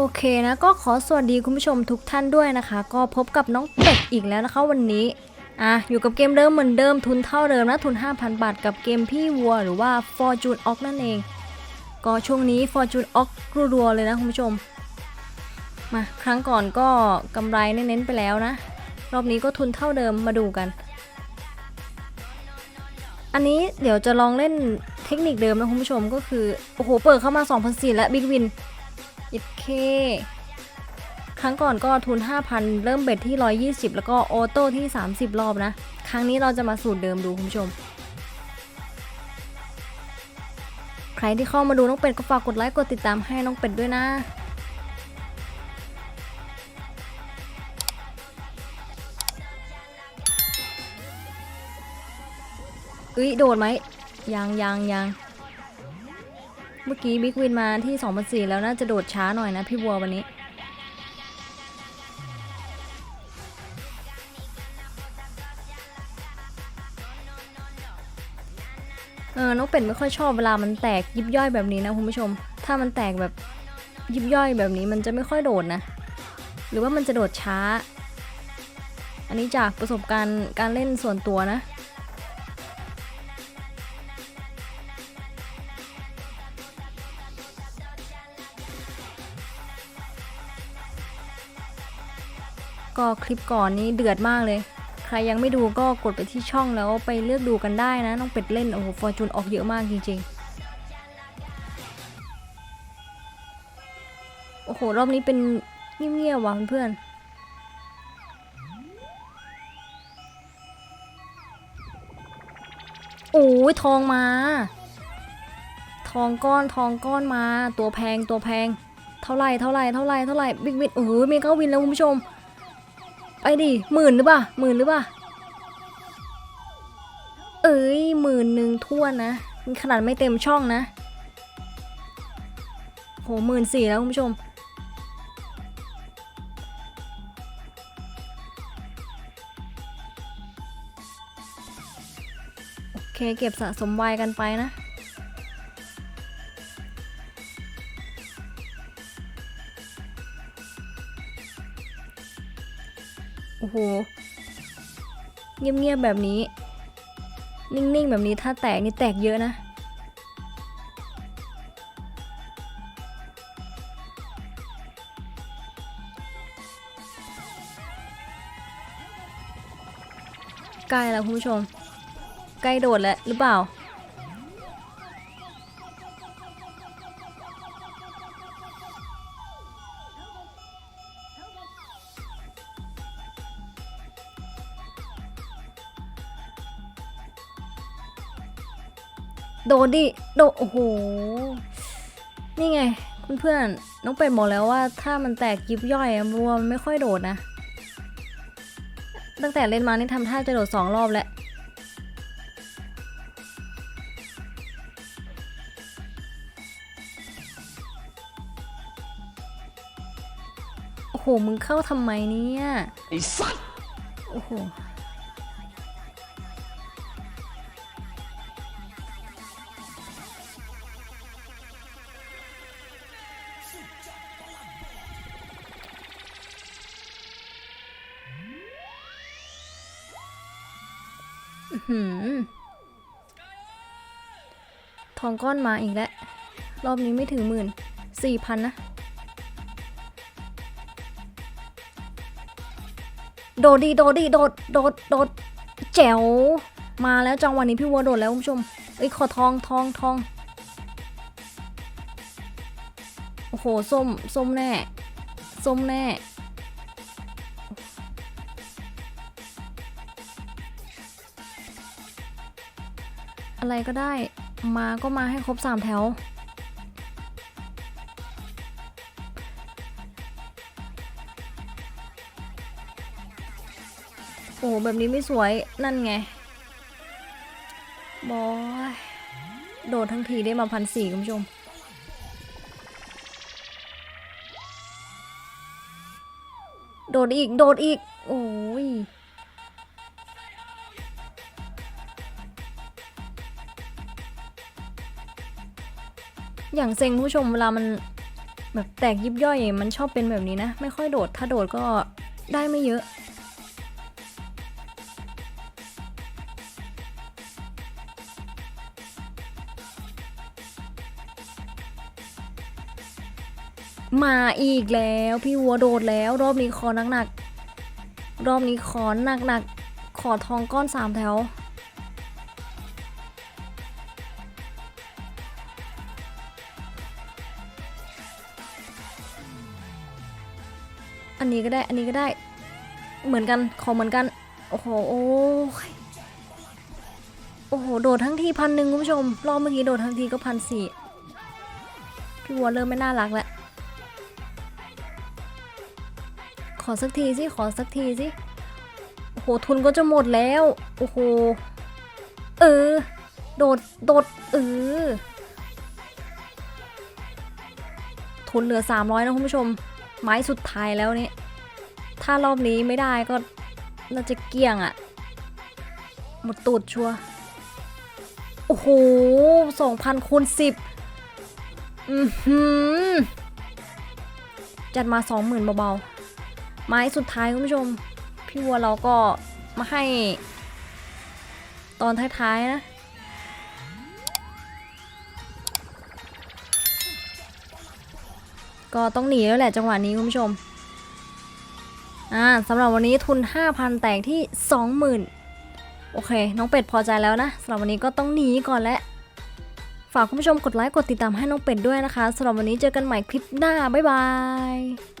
โอเคนะก็ขอสวัสดีคุณผู้ชมทุกท่านด้วยนะคะ ก็พบกับน้องเป็ดอีกแล้วนะคะวันนี้อะอยู่กับเกมเดิมเหมือนเดิมทุนเท่าเดิมนะทุน 5,000 บาทกับเกมพี่วัวหรือว่า Fortune o x นั่นเอง ก็ช่วงนี้ Fortune o x รัวๆเลยนะคุณผู้ชม มาครั้งก่อนก็กำไรเน้นๆไปแล้วนะ รอบนี้ก็ทุนเท่าเดิมมาดูกัน อันนี้เดี๋ยวจะลองเล่นเทคนิคเดิมนะคุณผู้ชมก็คือ โอ้โห เปิดเข้ามา2,004และบิ๊กวิน ยิดเคครั้งก่อนก็ทุน 5,000 เริ่มเบ็ดที่ 120 แล้วก็ออโต้ที่ 30 รอบนะ ครั้งนี้เราจะมาสูตรเดิมดูคุณผู้ชม ใครที่เข้ามาดูน้องเป็ดก็ฝากกดไลค์กดติดตามให้น้องเป็ดด้วยนะเอ้ยโดดไหมยังยังยัง เมื่อกี้บิ๊กวินมาที่2,004แล้วน่าจะโดดช้าหน่อยนะพี่บัววันนี้ เออนกเป็ดไม่ค่อยชอบเวลามันแตกยิบย่อยแบบนี้นะคุณผู้ชม ถ้ามันแตกแบบยิบย่อยแบบนี้มันจะไม่ค่อยโดดนะ หรือว่ามันจะโดดช้า อันนี้จากประสบการณ์การเล่นส่วนตัวนะ ก็คลิปก่อนนี้เดือดมากเลย ใครยังไม่ดูก็กดไปที่ช่องแล้วไปเลือกดูกันได้นะ น้องเป็ดเล่น โอ้โห ฟอร์จูนออกเยอะมากจริงๆ โอ้โห รอบนี้เป็นเงียบๆว่ะเพื่อนโอ้ยทองมา ทองก้อนทองก้อนมา ตัวแพงตัวแพง เท่าไรเท่าไรเท่าไรเท่าไรบิ๊กวินโอ้โหมีเก้าวินแล้วคุณผู้ชม ไปดิหมื่นหรือเปล่าหมื่นหรือเปล่าเอ้ยหมื่นหนึ่งทั่วนนะมีขนาดไม่เต็มช่องนะ โหหมื่นสี่แล้วคุณผู้ชม โอเคเก็บสะสมไวกันไปนะ โอ้โห เงียบๆแบบนี้ นิ่งๆแบบนี้ถ้าแตกนี่แตกเยอะนะใกล้แล้วคุณผู้ชม ใกล้โดดแล้วหรือเปล่า โดดดิโดดโอ้โห นี่ไงเพื่อนๆน้องเป็ดบอกแล้วว่าถ้ามันแตกยิบย่อยอะบัวมันไม่ค่อยโดดนะ ตั้งแต่เล่นมานี่ทำท่าจะโดดสองรอบแล้วโอ้โห มึงเข้าทำไมเนี่ยไอ้สัตว์โอ้โห หือทองก้อนมาอีกแล้ว รอบนี้ไม่ถึงหมื่นสี่พันนะ โดดดีโดดดีโดดโดดโดดแจ๋ว มาแล้วจังหวะนี้พี่วัวโดดแล้วคุณผู้ชมเอ้ยขอทองทองทอง โอ้โห ส้ม ส้มแน่ ส้มแน่ อะไรก็ได้ มาก็มาให้ครบสามแถว โอ้แบบนี้ไม่สวยนั่นไง บอย โดดทั้งทีได้มาพันสี่คุณผู้ชมโดดอีก โดดอีก โอ้ย อย่างเซ็งผู้ชมเวลามันแบบแตกยิบย่อยมันชอบเป็นแบบนี้นะ ไม่ค่อยโดด ถ้าโดดก็ได้ไม่เยอะ มาอีกแล้วพี่วัวโดดแล้ว รอบนี้ขอหนักๆรอบนี้ขอหนักๆขอทองก้อนสามแถว อันนี้ก็ได้ อันนี้ก็ได้ เหมือนกัน ขอเหมือนกัน โอ้โห โอ้ยโอ้โห โดดทั้งทีพันหนึ่งคุณผู้ชม รอบเมื่อกี้โดดทั้งทีก็พันสี่พี่วัวเริ่มไม่น่ารักแล้ว ขอสักทีสิ ขอสักทีสิ โอ้โห ทุนก็จะหมดแล้ว โอ้โห เออ โดด โดด เออ ทุนเหลือ 300 นะคุณผู้ชม ไม้สุดท้ายแล้วนี่ถ้ารอบนี้ไม่ได้ก็น่าจะเกลี้ยงอะหมดตูดชัว โอ้โหสองพันคูณสิบอือหือ จัดมาสองหมื่นเบาๆ ไม้สุดท้ายคุณผู้ชม พี่วัวเราก็มาให้ ตอนท้ายๆนะ ก็ต้องหนีแล้วแหละจังหวะนี้คุณผู้ชม อ่าสำหรับวันนี้ทุน 5,000 แตกที่ 20,000 โอเค น้องเป็ดพอใจแล้วนะสำหรับวันนี้ก็ต้องหนีก่อนแล้วฝากคุณผู้ชมกดไลค์กดติดตามให้น้องเป็ดด้วยนะคะสำหรับวันนี้เจอกันใหม่คลิปหน้า บ๊ายบาย